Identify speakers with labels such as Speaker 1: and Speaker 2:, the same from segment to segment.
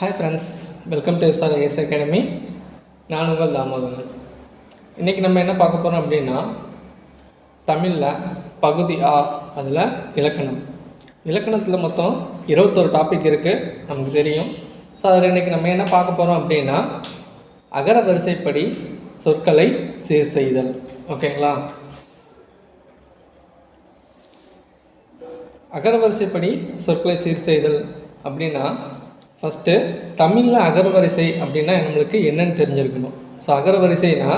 Speaker 1: Hi friends welcome to SR AS academy நான் உங்கள் தாமோதரன். இன்றைக்கி நம்ம என்ன பார்க்க போகிறோம் அப்படின்னா தமிழில் பகுதி ஆ அதில் இலக்கணம். இலக்கணத்தில் மொத்தம் இருபத்தொரு டாபிக் இருக்குது நமக்கு தெரியும். ஸோ அதில் இன்றைக்கி நம்ம என்ன பார்க்க போகிறோம் அப்படின்னா அகர வரிசைப்படி சொற்களை சீர் செய்தல். ஓகேங்களா அகரவரிசைப்படி சொற்களை சீர் செய்தல் அப்படின்னா ஃபஸ்ட்டு தமிழில் அகரவரிசை அப்படின்னா நம்மளுக்கு என்னன்னு தெரிஞ்சிருக்கணும். ஸோ அகரவரிசைனா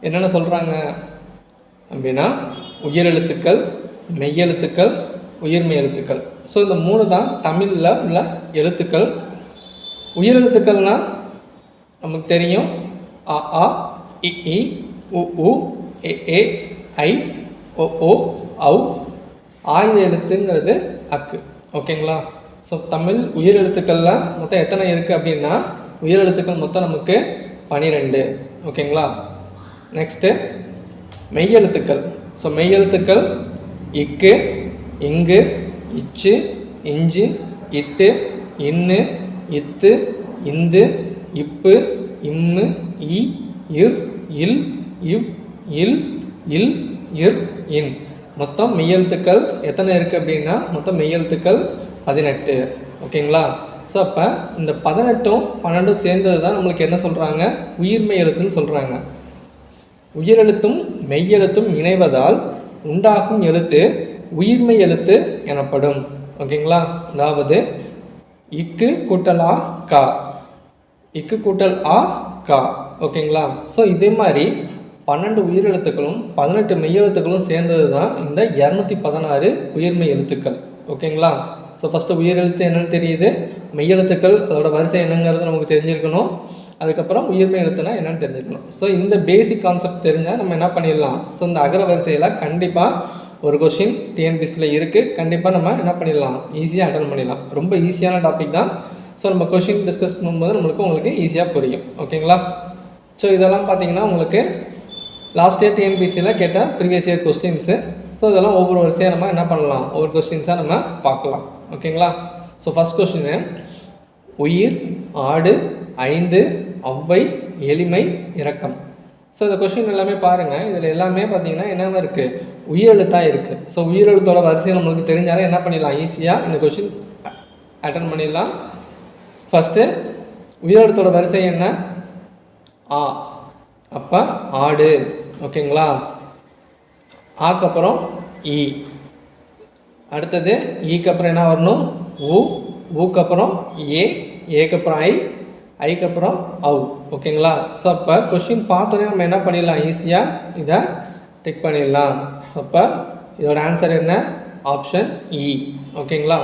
Speaker 1: என்னென்ன சொல்கிறாங்க அப்படின்னா உயிரெழுத்துக்கள் மெய்யெழுத்துக்கள் உயிர்மெய் எழுத்துக்கள். ஸோ இந்த மூணு தான் தமிழில் உள்ள எழுத்துக்கள். உயிரெழுத்துக்கள்னால் நமக்கு தெரியும். அ ஆ இ இ உ உ எ ஏ ஐ ஓ ஓ ஔ. ஆயுத எழுத்துங்கிறது அக்கு. ஓகேங்களா ஸோ தமிழ் உயிரெழுத்துக்களில் மொத்தம் எத்தனை இருக்குது அப்படின்னா உயிரெழுத்துக்கள் மொத்தம் நமக்கு பனிரெண்டு. ஓகேங்களா? நெக்ஸ்ட்டு மெய்யெழுத்துக்கள். ஸோ மெய்யெழுத்துக்கள் இக்கு இங்கு இச்சு இஞ்சு இட்டு இன்னு இத்து இந்து இப்பு இம்மு இ இர் இல் இவ் இல் இல் இர் இன். மொத்தம் மெய்யெழுத்துக்கள் எத்தனை இருக்குது அப்படின்னா மொத்தம் மெய்யெழுத்துக்கள் பதினெட்டு ஓகேங்களா? ஸோ அப்போ இந்த பதினெட்டும் பன்னெண்டும் சேர்ந்தது தான் நம்மளுக்கு என்ன சொல்கிறாங்க உயிர்மெய் எழுத்துன்னு சொல்கிறாங்க உயிரெழுத்தும் மெய்யெழுத்தும் இணைவதால் உண்டாகும் எழுத்து உயிர்மெய் எழுத்து எனப்படும். ஓகேங்களா? அதாவது இக்கு கூட்டல் ஆ கா. இக்கு கூட்டல் ஆ கா. ஓகேங்களா? ஸோ இதே மாதிரி பன்னெண்டு உயிரெழுத்துக்களும் பதினெட்டு மெய்யெழுத்துக்களும் சேர்ந்தது தான் இந்த இரநூத்தி பதினாறு உயிர்மெய் எழுத்துக்கள். ஓகேங்களா? ஸோ ஃபஸ்ட்டு உயிரெழுத்து என்னென்னு தெரியுது. மெய்யெழுத்துக்கள் அதோட வரிசை என்னங்கிறது நமக்கு தெரிஞ்சிருக்கணும். அதுக்கப்புறம் உயிர்மை எழுத்துனா என்னென்னு தெரிஞ்சுக்கணும் ஸோ இந்த பேசிக் கான்செப்ட் தெரிஞ்சால் நம்ம என்ன பண்ணிடலாம்? ஸோ இந்த அகர வரிசையில் கண்டிப்பாக ஒரு கொஷின் டிஎன்பிஎஸ்சியில் இருக்குது கண்டிப்பாக நம்ம என்ன பண்ணிடலாம்? ஈஸியாக அட்டன் பண்ணிடலாம். ரொம்ப ஈஸியான டாபிக் தான். ஸோ நம்ம கொஷின் டிஸ்கஸ் பண்ணும்போது நம்மளுக்கு உங்களுக்கு ஈஸியாக புரியும். ஓகேங்களா ஸோ இதெல்லாம் பார்த்தீங்கன்னா உங்களுக்கு லாஸ்ட் இயர் டிஎன்பிசியில் கேட்ட ப்ரீவியஸ் இயர் கொஸ்டின்ஸு ஸோ இதெல்லாம் ஒவ்வொரு வரிசையாக நம்ம என்ன பண்ணலாம்? ஒவ்வொரு கொஸ்டின்ஸாக நம்ம பார்க்கலாம். ஓகேங்களா? ஸோ ஃபஸ்ட் கொஸ்டின் உயிர் ஆடு ஐந்து ஒவ்வை எளிமை இரக்கம். ஸோ இந்த கொஷின் எல்லாமே பாருங்கள் இதில் எல்லாமே பார்த்தீங்கன்னா என்னென்ன இருக்குது உயிரெழுத்தாக இருக்குது ஸோ உயிரெழுத்தோட வரிசை நம்மளுக்கு தெரிஞ்சாலே என்ன பண்ணிடலாம்? ஈஸியாக இந்த கொஷின் அட்டன் பண்ணிடலாம். ஃபஸ்ட்டு உயிரெழுத்தோட வரிசை என்ன? ஆ. அப்போ ஆடு. ஓகேங்களா? ஆக்கப்புறம் ஈ அடுத்தது ஈக்கு அப்புறம் என்ன வரணும்? ஊ ஊக்கு அப்புறம் ஏ. ஏக்கு அப்புறம் ஐ. ஐக்கு அப்புறம் அவு ஓகேங்களா? ஸோ அப்போ கொஷின் பார்த்தோன்னே நம்ம என்ன பண்ணிடலாம்? ஈஸியாக இதை டிக் பண்ணிடலாம். ஸோ அப்போ இதோட ஆன்சர் என்ன? ஆப்ஷன் இ e. ஓகேங்களா?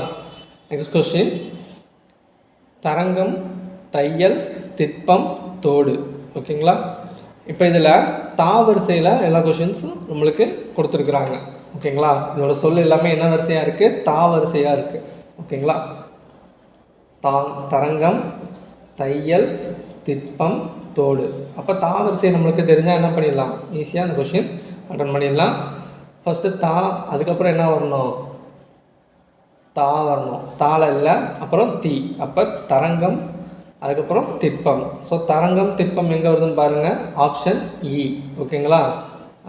Speaker 1: நெக்ஸ்ட் கொஸ்டின் தரங்கம் தையல் திட்பம் தோடு. ஓகேங்களா? இப்போ இதில் தா வரிசையில் எல்லா கொஷின்ஸும் நம்மளுக்கு கொடுத்துருக்குறாங்க. ஓகேங்களா? இதோட சொல் எல்லாமே என்ன வரிசையாக இருக்குது தா வரிசையாக இருக்குது ஓகேங்களா? தா தரங்கம் தையல் திட்பம் தோடு. அப்போ தா வரிசை நம்மளுக்கு தெரிஞ்சால் என்ன பண்ணிடலாம்? ஈஸியாக அந்த கொஷின் அட்டன் பண்ணிடலாம். ஃபஸ்ட்டு தா அதுக்கப்புறம் என்ன வரணும்? தா வரணும். தாள இல்லை அப்புறம் தீ. அப்போ தரங்கம் அதுக்கப்புறம் திட்பம் ஸோ தரங்கம் திட்பம் எங்கே வருதுன்னு பாருங்கள் ஆப்ஷன் இ e. ஓகேங்களா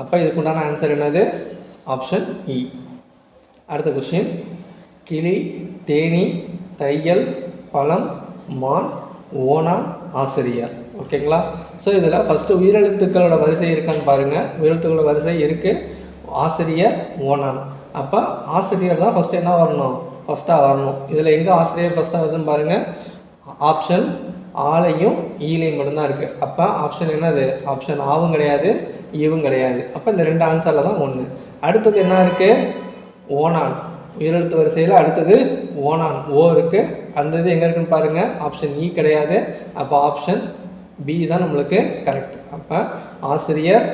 Speaker 1: அப்போ இதுக்குண்டான ஆன்சர் என்னது? ஆப்ஷன் இ e. அடுத்த கொஷின் கிளி தேனி தையல் பழம் மான் ஓனா ஆசிரியர். ஓகேங்களா ஸோ இதில் ஃபஸ்ட்டு உயிரெழுத்துக்களோட வரிசை இருக்கான்னு பாருங்கள் உயிரெழுத்துக்களோட வரிசை இருக்குது ஆசிரியர் ஓனான் அப்போ ஆசிரியர் தான் ஃபஸ்ட்டு என்ன வரணும்? ஃபஸ்ட்டாக வரணும். இதில் எங்கே ஆசிரியர் ஃபஸ்ட்டாக வருதுன்னு பாருங்கள் ஆப்ஷன் ஆலையும் ஈலையும் மட்டும்தான் இருக்குது அப்போ ஆப்ஷன் என்னது? ஆப்ஷன் ஆவும் கிடையாது ஈவும் கிடையாது. அப்போ இந்த ரெண்டு ஆன்சரில் தான் ஒன்று அடுத்தது என்ன இருக்குது ஓனான் உயிரெழுத்து வரிசையில் அடுத்தது ஓனான் ஓ இருக்குது அந்த இது எங்கே இருக்குன்னு பாருங்கள் ஆப்ஷன் இ e கிடையாது. அப்போ ஆப்ஷன் பி தான் நம்மளுக்கு கரெக்ட் அப்போ ஆசிரியர்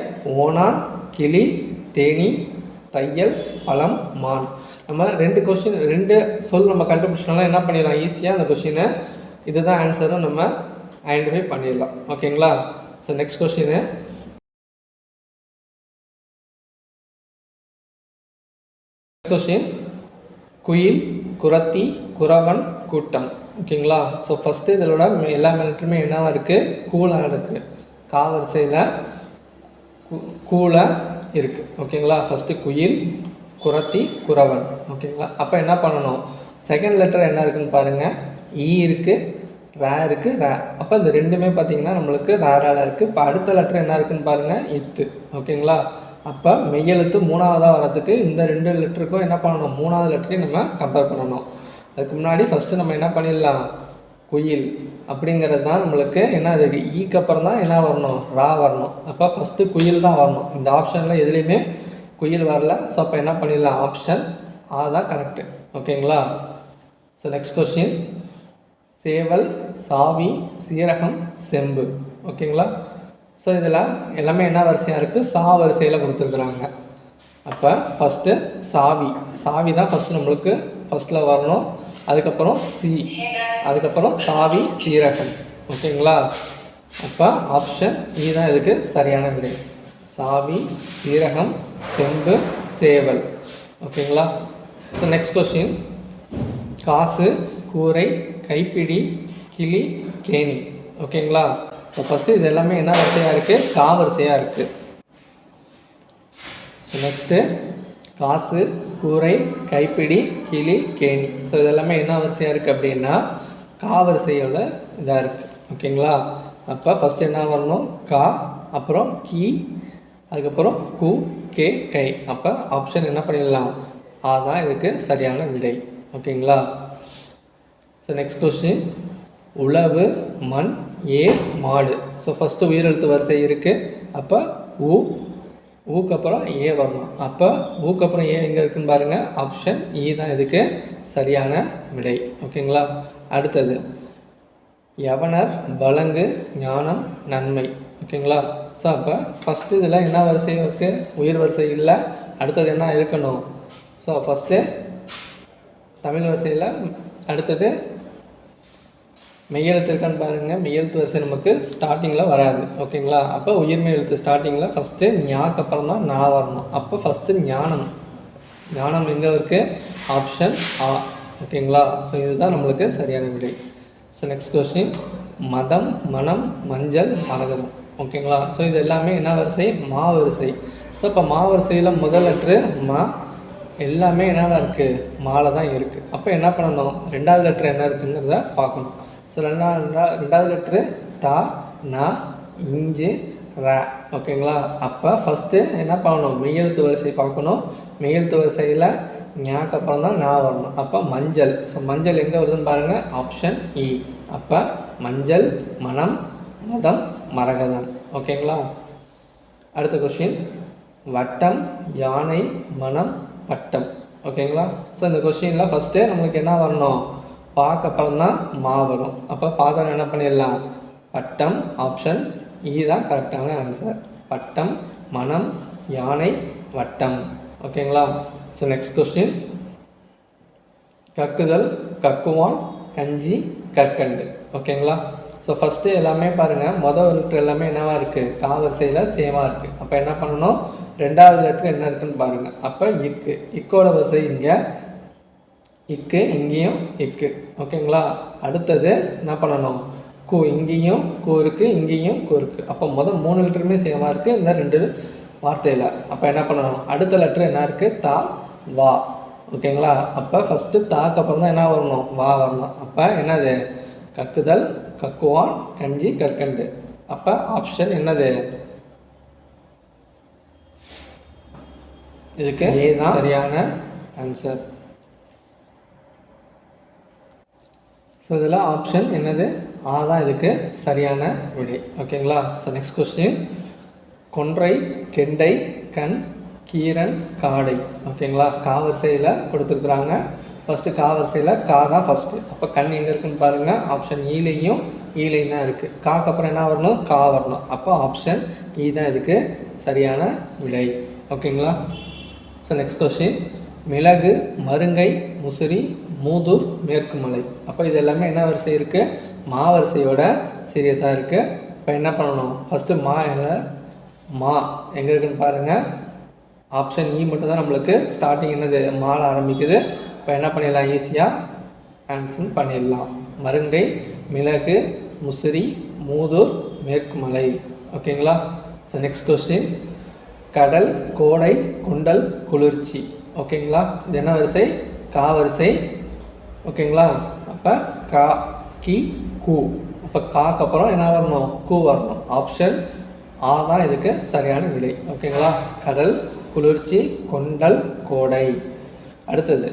Speaker 1: ஓனான் கிளி தேனி தையல் பழம் மான். நம்ம ரெண்டு கொஷின் ரெண்டு சொல் நம்ம கண்டுபிடிச்சோம்னா என்ன பண்ணிடலாம்? ஈஸியாக அந்த கொஷினை இதுதான் ஆன்சரும் நம்ம ஐடென்டிஃபை பண்ணிடலாம். ஓகேங்களா ஸோ நெக்ஸ்ட் கொஷினு கொஷின் குயில் குரத்தி குறவன் கூட்டம். ஓகேங்களா ஸோ ஃபஸ்ட்டு இதோட எல்லா மிலிட்டருமே என்னவாக இருக்குது கூலாக இருக்குது காவரிசையில் கூலாக இருக்குது ஓகேங்களா ஃபஸ்ட்டு குயில் குரத்தி குறவன் ஓகேங்களா அப்போ என்ன பண்ணணும்? செகண்ட் லெட்டர் என்ன இருக்குன்னு பாருங்கள் E ஈ இருக்குது ரே இருக்குது ரே அப்போ இந்த ரெண்டுமே பார்த்தீங்கன்னா நம்மளுக்கு ரேரால இருக்குது இப்போ அடுத்த லெட்டர் என்ன இருக்குதுன்னு பாருங்கள் இத்து ஓகேங்களா அப்போ மெய்யெழுத்து மூணாவதாக வரதுக்கு இந்த ரெண்டு லெட்டருக்கும் என்ன பண்ணணும்? மூணாவது லெட்டரையும் நம்ம கம்பேர் பண்ணணும். அதுக்கு முன்னாடி ஃபஸ்ட்டு நம்ம என்ன பண்ணிடலாம்? குயில். அப்படிங்கிறது தான் நம்மளுக்கு என்ன இருக்குது ஈக்கு e அப்புறம் தான் என்ன வரணும்? ரா வரணும். அப்போ ஃபஸ்ட்டு குயில் தான் வரணும். இந்த ஆப்ஷனில் எதுலேயுமே குயில் வரல. ஸோ அப்போ என்ன பண்ணிடலாம்? ஆப்ஷன் ஆ தான் கரெக்டு ஓகேங்களா ஸோ நெக்ஸ்ட் கொஸ்டின் சேவல் சாவி சீரகம் செம்பு. ஓகேங்களா? ஸோ இதில் எல்லாமே என்ன வரிசையாக இருக்குது சா வரிசையில் கொடுத்துருக்குறாங்க. அப்போ ஃபஸ்ட்டு சாவி. சாவி தான் ஃபஸ்ட்டு நம்மளுக்கு ஃபஸ்ட்டில் வரணும். அதுக்கப்புறம் சி. அதுக்கப்புறம் சாவி சீரகம். ஓகேங்களா? அப்போ ஆப்ஷன் இ தான் இதுக்கு சரியான விடை. சாவி சீரகம் செம்பு சேவல். ஓகேங்களா? ஸோ நெக்ஸ்ட் கொஸ்டின் காசு கூரை கைப்பிடி கிளி கேணி. ஓகேங்களா? ஸோ ஃபஸ்ட்டு இது எல்லாமே என்ன வரிசையாக இருக்குது கா வரிசையாக இருக்குது ஸோ நெக்ஸ்ட்டு காசு கூரை கைப்பிடி கிளி கேணி. ஸோ இதெல்லாமே என்ன வரிசையாக இருக்குது அப்படின்னா கா வரிசையோட இதாக இருக்குது ஓகேங்களா? அப்போ ஃபஸ்ட்டு என்ன வரணும்? கா அப்புறம் கி அதுக்கப்புறம் கு கே கை. அப்போ ஆப்ஷன் என்ன பண்ணிடலாம்? அதுதான் இதுக்கு சரியான விடை. ஓகேங்களா? ஸோ நெக்ஸ்ட் கொஸ்டின் உழவு மண் ஏ மாடு. ஸோ ஃபஸ்ட்டு உயிரெழுத்து வரிசை இருக்குது அப்போ ஊ ஊக்கு அப்புறம் ஏ வரணும். அப்போ ஊக்கு அப்புறம் ஏ எங்கே இருக்குன்னு பாருங்கள் ஆப்ஷன் இ e தான் இதுக்கு சரியான விடை. ஓகேங்களா? அடுத்தது. யவனர் வழங்கு ஞானம் நன்மை. ஓகேங்களா? ஸோ அப்போ ஃபஸ்ட்டு இதில் என்ன வரிசை இருக்குது உயிர் வரிசை இல்லை. அடுத்தது என்ன இருக்கணும்? ஸோ ஃபஸ்ட்டு தமிழ் வரிசையில் அடுத்தது மெய்யெழுத்து இருக்கான்னு பாருங்கள் மெய்யெழுத்து வரிசை நமக்கு ஸ்டார்டிங்கில் வராது. ஓகேங்களா அப்போ உயிர்மெய் எழுத்து ஸ்டார்டிங்கில் ஃபஸ்ட்டு ஞாக்கு அப்புறம் தான் நான் வரணும். அப்போ ஃபஸ்ட்டு ஞானம். ஞானம் எங்கே இருக்குது ஆப்ஷன் ஆ. ஓகேங்களா ஸோ இதுதான் நம்மளுக்கு சரியான விடை. ஸோ நெக்ஸ்ட் கொஸ்டின் மதம் மனம் மஞ்சள் மரகதம். ஓகேங்களா ஸோ இது எல்லாமே என்ன வரிசை? மா வரிசை. ஸோ இப்போ மா வரிசையில் முதல் லெட்ரு மா. எல்லாமே என்னவா இருக்குது மாலை தான் இருக்குது அப்போ என்ன பண்ணணும்? ரெண்டாவது லெட்ரு என்ன இருக்குங்கிறத பார்க்கணும். ஸோ ரெண்டாவது ரெண்டா- ரெண்டாவது லெட்ரு தா நா இஞ்சு ர ஓகேங்களா அப்போ ஃபஸ்ட்டு என்ன பண்ணணும்? மெய்யெழுத்து வரிசை பார்க்கணும். மெய்யெழுத்து வரிசையில் ஞாக்கு அப்புறம் தான் நான் வரணும். அப்போ மஞ்சள். ஸோ மஞ்சள் எங்கே வருதுன்னு பாருங்கள் ஆப்ஷன் இ e. அப்போ மஞ்சள் மனம் மதம் மரகதம். ஓகேங்களா அடுத்த கொஷின் வட்டம் யானை மனம் பட்டம். ஓகேங்களா ஸோ இந்த கொஷினில் ஃபஸ்ட்டு நம்மளுக்கு என்ன வரணும்? பாக்கப்பழம் அப்புறம் தான் மா வரும். அப்போ பார்க்க என்ன பண்ணிடலாம்? பட்டம் ஆப்ஷன் இ e தான் கரெக்டான ஆன்சர் பட்டம் மனம் யானை வட்டம். ஓகேங்களா ஸோ நெக்ஸ்ட் கொஸ்டின் கக்குதல் கக்குவான் கஞ்சி கற்கண்டு. ஓகேங்களா ஸோ ஃபஸ்ட்டு எல்லாமே பாருங்கள் மொதல் லெட்ரு எல்லாமே என்னவாக இருக்குது காவரிசையில் சேமாக இருக்குது அப்போ என்ன பண்ணணும்? ரெண்டாவது லெட்ரு என்ன இருக்குன்னு பாருங்கள் அப்போ இக்கு இக்கோட வரிசை இங்கே. இக்கு இங்கேயும் இக்கு. ஓகேங்களா? அடுத்தது என்ன பண்ணணும்? கு இங்கேயும் கு இருக்குது இங்கேயும் கு இருக்குது அப்போ மொதல் மூணு லெட்டருமே சேமாக இருக்குது இந்த ரெண்டு வார்த்தையில். அப்போ என்ன பண்ணணும்? அடுத்த லெட்ரு என்ன இருக்குது தா வா. ஓகேங்களா? அப்போ ஃபஸ்ட்டு தாக்கு அப்புறம் தான் என்ன வரணும்? வா வரணும். அப்போ என்னது? கக்குதல் கக்குவான் கஞ்சி கற்கண்டு. அப்போ ஆப்ஷன் என்னது? இதுக்கு ஏ தான். சரியான ஆன்சர் ஸோ இதில் ஆப்ஷன் என்னது? ஆ தான் இதுக்கு சரியான விடை. ஓகேங்களா ஸோ நெக்ஸ்ட் கொஸ்டின் கொன்றை கெண்டை கண் கீரன் காடை. ஓகேங்களா காவரிசையில் கொடுத்துருக்குறாங்க. ஃபஸ்ட்டு காவரிசையில் கா தான் ஃபஸ்ட்டு அப்போ கண் எங்கே இருக்குன்னு பாருங்கள் ஆப்ஷன் ஈலையும் e ஈலையும் e தான் இருக்குது காக்கு அப்புறம் என்ன வரணும்? கா வரணும். அப்போ ஆப்ஷன் ஈ தான் இதுக்கு சரியான விடை. ஓகேங்களா ஸோ நெக்ஸ்ட் கொஸ்டின் மிளகு மருங்கை முசிறி மூதூர் மேற்கு மலை. அப்போ இது எல்லாமே என்ன வரிசை இருக்குது மா வரிசையோட சீரியஸாக இருக்குது இப்போ என்ன பண்ணணும்? ஃபஸ்ட்டு மா என்ன மா. எங்கே இருக்குன்னு பாருங்கள் ஆப்ஷன் இ e மட்டும் தான் நம்மளுக்கு ஸ்டார்டிங் என்னது? மால ஆரம்பிக்குது. இப்போ என்ன பண்ணிடலாம்? ஈஸியாக ஆன்சர் பண்ணிடலாம். மருங்கை மிளகு முசிறி மூதூர் மேற்குமலை ஓகேங்களா ஸோ நெக்ஸ்ட் கொஸ்டின் கடல் கோடை குண்டல் குளிர்ச்சி. ஓகேங்களா? இது என்ன வரிசை? கா வரிசை. ஓகேங்களா? அப்போ கா கி கூ. அப்போ காக்கு அப்புறம் என்ன வரணும்? கூ வரணும். ஆப்ஷன் ஆ தான் இதுக்கு சரியான விடை. ஓகேங்களா? கடல் குளிர்ச்சி கொண்டல் கோடை. அடுத்தது.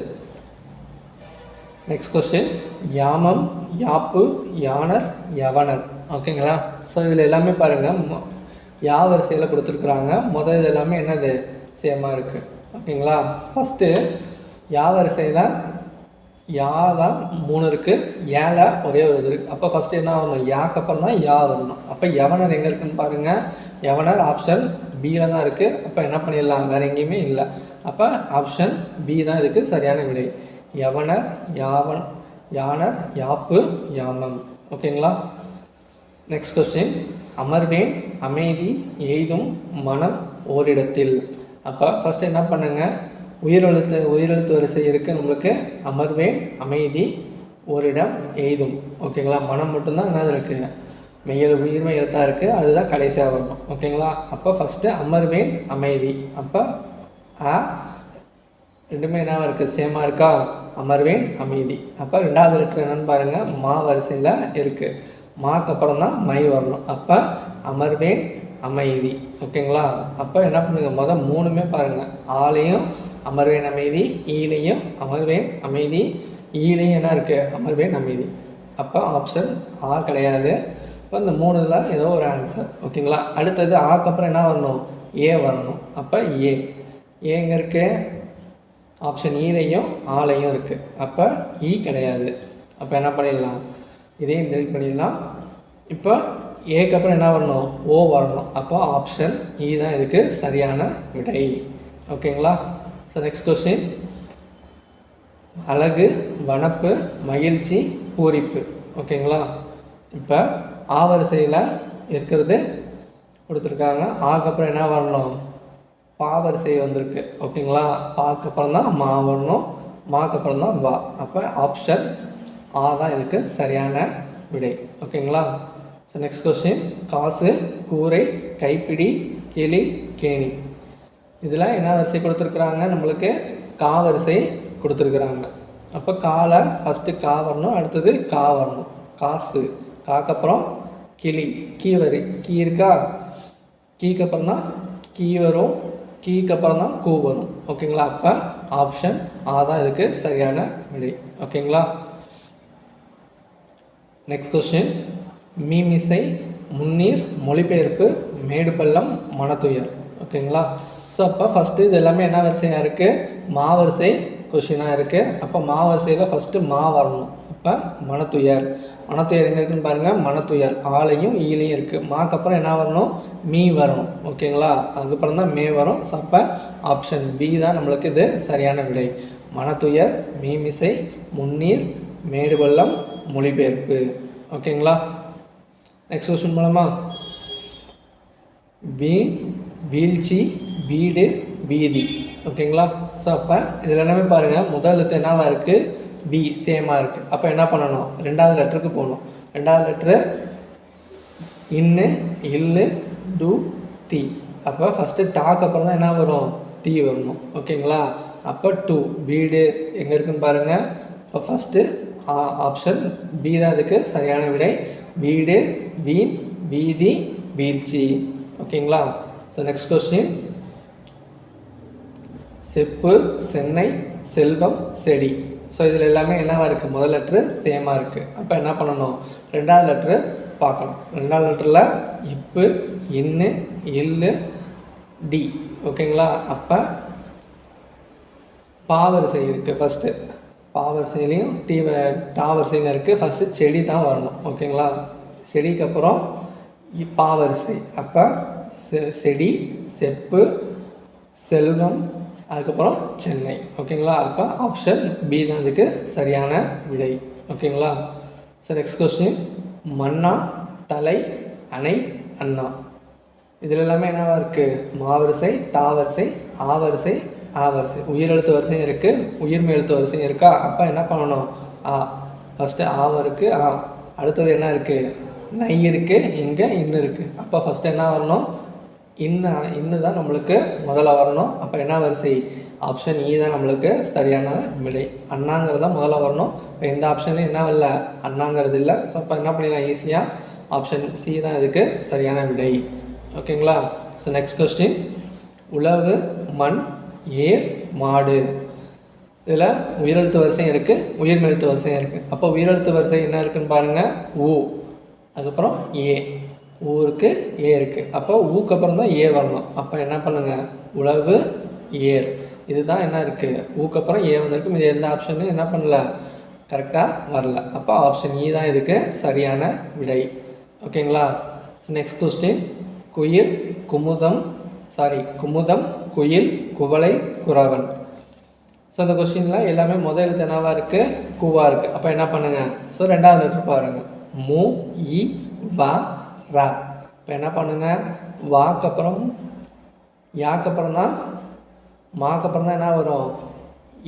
Speaker 1: நெக்ஸ்ட் கொஸ்டின் யாமம் யாப்பு யானர் யவனர். ஓகேங்களா? ஸோ இதில் எல்லாமே பாருங்கள் யா வரிசையில் கொடுத்துருக்குறாங்க. முதல் இது எல்லாமே என்னது? சேமாக இருக்குது ஓகேங்களா? ஃபஸ்ட்டு யா வரிசையில் யா தான் மூணு இருக்குது ஏல ஒரே ஒரு இது இருக்குது அப்போ ஃபஸ்ட்டு என்ன வரணும்? யாக்கு அப்புறம் தான் யா வரணும். அப்போ யவனர் எங்கே இருக்குன்னு பாருங்கள் யவனர் ஆப்ஷன் பியில் தான் இருக்குது அப்போ என்ன பண்ணிடலாம்? வேறு எங்கேயுமே இல்லை. அப்போ ஆப்ஷன் பி தான் இதுக்கு சரியான விடை. யவனர் யாவன் யானர் யாப்பு யாமம். ஓகேங்களா? நெக்ஸ்ட் கொஸ்டின் அமர்வேன் அமைதி எய்தும் மனம் ஓரிடத்தில். அப்போ ஃபஸ்ட்டு என்ன பண்ணுங்கள் உயிரெழுத்து உயிரெழுத்து வரிசை இருக்குது நம்மளுக்கு அமர்வேன் அமைதி ஓரிடம் எய்தும். ஓகேங்களா மனம் மட்டும்தான் என்னது இருக்குது மெய்யல் உயிர்மை எழுத்தாக இருக்குது அதுதான் கடைசியாக வரணும். ஓகேங்களா அப்போ ஃபஸ்ட்டு அமர்வேன் அமைதி. அப்போ ஆ ரெண்டுமே என்ன இருக்குது சேமாக இருக்கா? அமர்வேன் அமைதி. அப்போ ரெண்டாவது லெட்டர் என்னென்னு பாருங்கள் மா வரிசையில் இருக்குது மாக்கு அப்புறம் தான் மை வரணும். அப்போ அமர்வேன் அமைதி. ஓகேங்களா? அப்போ என்ன பண்ணுங்க? மொதல் மூணுமே பாருங்கள் ஆலையும் அமர்வேன் அமைதி. ஈலையும் அமர்வேன் அமைதி. ஈலையும் என்ன இருக்குது அமர்வேன் அமைதி. அப்போ ஆப்ஷன் ஆ கிடையாது. இப்போ இந்த மூணுல ஏதோ ஒரு ஆன்சர் ஓகேங்களா? அடுத்தது ஆக்கு அப்புறம் என்ன வரணும்? ஏ வரணும். அப்போ ஏ ஏங்க இருக்கு? ஆப்ஷன் ஈலையும் ஆலையும் இருக்குது அப்போ ஈ e கிடையாது. அப்போ என்ன பண்ணிடலாம்? இதையும் டெலிட் பண்ணிடலாம். இப்போ ஏக்கு அப்புறம் என்ன வரணும்? ஓ வரணும். அப்போ ஆப்ஷன் இ e தான் இதுக்கு சரியான விடை. ஓகேங்களா? ஸோ நெக்ஸ்ட் கொஸ்டின் அழகு வனப்பு மகிழ்ச்சி பூரிப்பு. ஓகேங்களா? இப்போ ஆ வரிசையில் இருக்கிறது கொடுத்துருக்காங்க. ஆக்கப்புறம் என்ன வரணும்? பா வரிசை வந்திருக்கு. ஓகேங்களா? பாக்கப்புறம் தான் மா வரணும். மாக்கு அப்புறம் தான் வா. அப்போ ஆப்ஷன் ஆ தான் இதுக்கு சரியான விடை. ஓகேங்களா? ஸோ நெக்ஸ்ட் கொஸ்டின் காசு கூரை கைப்பிடி கிளி கேணி. இதில் என்ன வரிசை கொடுத்துருக்குறாங்க? நம்மளுக்கு கா வரிசை கொடுத்துருக்குறாங்க. அப்போ காலை ஃபஸ்ட்டு கா வரணும் அடுத்தது கா வரணும். காசு. காக்கப்புறம் கிளி. கீ வரி கீ இருக்கா? கீக்கு அப்புறம் தான் கீ வரும். கீக்கு அப்புறம் தான் கூ வரும். ஓகேங்களா அப்போ ஆப்ஷன் ஆ தான் இதுக்கு சரியான விடை. ஓகேங்களா நெக்ஸ்ட் கொஸ்டின் மீமிசை முன்னீர் மொழிபெயர்ப்பு மேடு பள்ளம் மனத்துயர். ஓகேங்களா? ஸோ அப்போ ஃபஸ்ட்டு இது எல்லாமே என்ன வரிசையாக இருக்குது மாவரிசை கொஷினாக இருக்குது அப்போ மாவரிசையில் ஃபஸ்ட்டு மா வரணும். அப்போ மனத்துயர். மனத்துயர் எங்கே இருக்குன்னு பாருங்கள் மனத்துயர். ஆலையும் ஈலையும் இருக்குது மாக்கு அப்புறம் என்ன வரணும்? மீ வரணும். ஓகேங்களா? அதுக்கப்புறம் தான் மே வரும். ஸோ அப்போ ஆப்ஷன் பி தான் நம்மளுக்கு இது சரியான விடை. மனத்துயர் மீமிசை முன்னீர் மேடு பள்ளம் மொழிபெயர்ப்பு. ஓகேங்களா? நெக்ஸ்ட் கொஸ்டின் போலாமா வீண் வீழ்ச்சி வீடு வீதி. ஓகேங்களா ஸோ அப்போ இதில் எல்லாமே பாருங்கள் முதல் எழுத்து என்னவாக இருக்குது பி சேமாக இருக்குது அப்போ என்ன பண்ணணும்? ரெண்டாவது லெட்டருக்கு போகணும். ரெண்டாவது லெட்ரு இன்னு இல்லு டு தி அப்போ ஃபஸ்ட்டு டாக்கு அப்புறம் தான் என்ன வரும்? டீ வரணும். ஓகேங்களா அப்போ டூ வீடு எங்கே இருக்குன்னு பாருங்கள் இப்போ ஃபஸ்ட்டு ஆப்ஷன் பி தான் அதுக்கு சரியான விடை. வீடு வீண் வீதி வீழ்ச்சி. ஓகேங்களா ஸோ நெக்ஸ்ட் கொஸ்டின் செப்பு சென்னை செல்வம் செடி. ஸோ இதில் எல்லாமே என்னவாக இருக்குது முதல் லெட்ரு சேமாக இருக்குது அப்போ என்ன பண்ணணும்? ரெண்டாவது லெட்ரு பார்க்கணும். ரெண்டாவது லெட்டரில் இப்பு இன்னு இல்லு டி. ஓகேங்களா அப்போ பாவரிசை இருக்குது ஃபஸ்ட்டு பாவரிசையிலையும் டீ டாவரிசையும் இருக்குது ஃபஸ்ட்டு செடி தான் வரணும். ஓகேங்களா செடிக்கு அப்புறம் பாவரிசை அப்போ செ செடி செப்பு செல்வம் அதுக்கப்புறம் சென்னை. ஓகேங்களா அப்போ ஆப்ஷன் பி தான் இதுக்கு சரியான விடை. ஓகேங்களா சார் நெக்ஸ்ட் கொஸ்டின் மன்னா தலை அணை அண்ணா. இதில் எல்லாமே என்னவாக இருக்குது மாவரிசை தாவரிசை ஆவரிசை ஆ வரிசை உயிர் எழுத்து வரிசையும் இருக்குது உயிர்மை எழுத்து வரிசையும் இருக்கா? அப்போ என்ன பண்ணணும்? ஆ ஃபஸ்ட்டு ஆவம் இருக்குது ஆ அடுத்தது என்ன இருக்குது நை இருக்குது இங்கே இன்னு இருக்குது அப்போ ஃபஸ்ட்டு என்ன வரணும்? இன்னு இன்னு தான் நம்மளுக்கு முதல்ல வரணும். அப்போ என்ன வரிசை? ஆப்ஷன் இ e தான் நம்மளுக்கு சரியான விடை. அண்ணாங்கிறது தான் முதல்ல வரணும். இப்போ எந்த ஆப்ஷன்லையும் என்ன வரல? அண்ணாங்கிறது இல்லை. ஸோ அப்போ என்ன பண்ணிடலாம்? ஈஸியாக ஆப்ஷன் சி தான் இதுக்கு சரியான விடை. ஓகேங்களா ஸோ நெக்ஸ்ட் கொஸ்டின் உழவு மண் ஏர் மாடு. இதில் உயிரெழுத்து வரிசையும் இருக்குது உயிர்மெழுத்து வரிசையும் இருக்குது அப்போ உயிரெழுத்து வரிசை என்ன இருக்குன்னு பாருங்கள் ஊ. அதுக்கப்புறம் ஏ. ஊ இருக்குது ஏ இருக்குது அப்போ ஊக்கு அப்புறம் தான் ஏ வரணும். அப்போ என்ன பண்ணுங்கள் உழவு ஏர். இதுதான் என்ன இருக்குது ஊக்கப்புறம் ஏ வந்திருக்கு இது எந்த ஆப்ஷனும் என்ன பண்ணல? கரெக்டாக வரல. அப்போ ஆப்ஷன் இ e தான் இதுக்கு சரியான விடை. ஓகேங்களா நெக்ஸ்ட் கொஸ்டின் குயில் குமுதம் சாரி குமுதம் குயில் குவளை குறவன். ஸோ அந்த கொஸ்டினில் எல்லாமே முதல் எழுத்தனாவாக இருக்குது கூவாக இருக்குது அப்போ என்ன பண்ணுங்கள் ஸோ ரெண்டாவது லெட்டர் பாருங்கள் மு இ வா ரா. இப்போ என்ன பண்ணுங்கள் வாக்கு அப்புறம் யாக்கு அப்புறம் தான்? மாக்கு அப்புறம் தான் என்ன வரும்?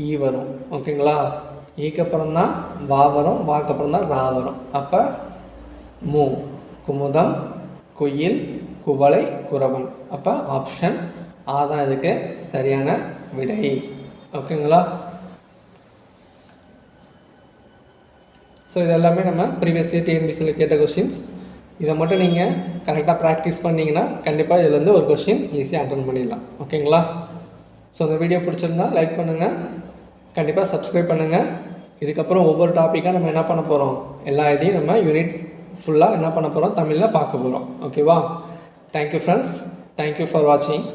Speaker 1: ஈ வரும். ஓகேங்களா ஈக்கு அப்புறம் தான் வா வரும் வாக்கு அப்புறம் தான் ரா வரும். அப்போ மு குமுதம் குயில் குவளை குறவன். அப்போ ஆப்ஷன் அதுதான் இதுக்கு சரியான விடை. ஓகேங்களா? ஸோ இது எல்லாமே நம்ம ப்ரீவியஸ் இயர் டிஎன்பிசியில் கேட்ட கொஷின்ஸ் இதை மட்டும் நீங்கள் கரெக்டாக ப்ராக்டிஸ் பண்ணிங்கன்னா கண்டிப்பாக இதுலேருந்து ஒரு கொஷின் ஈஸியாக அட்டன் பண்ணிடலாம். ஓகேங்களா? ஸோ இந்த வீடியோ பிடிச்சிருந்தா லைக் பண்ணுங்கள் கண்டிப்பாக சப்ஸ்கிரைப் பண்ணுங்கள் இதுக்கப்புறம் ஒவ்வொரு டாப்பிக்காக நம்ம என்ன பண்ண போகிறோம் எல்லா இதையும் நம்ம யூனிட் ஃபுல்லாக என்ன பண்ண போகிறோம் தமிழில் பார்க்க போகிறோம் ஓகேவா தேங்க்யூ ஃப்ரெண்ட்ஸ் தேங்க்யூ ஃபார் வாட்சிங்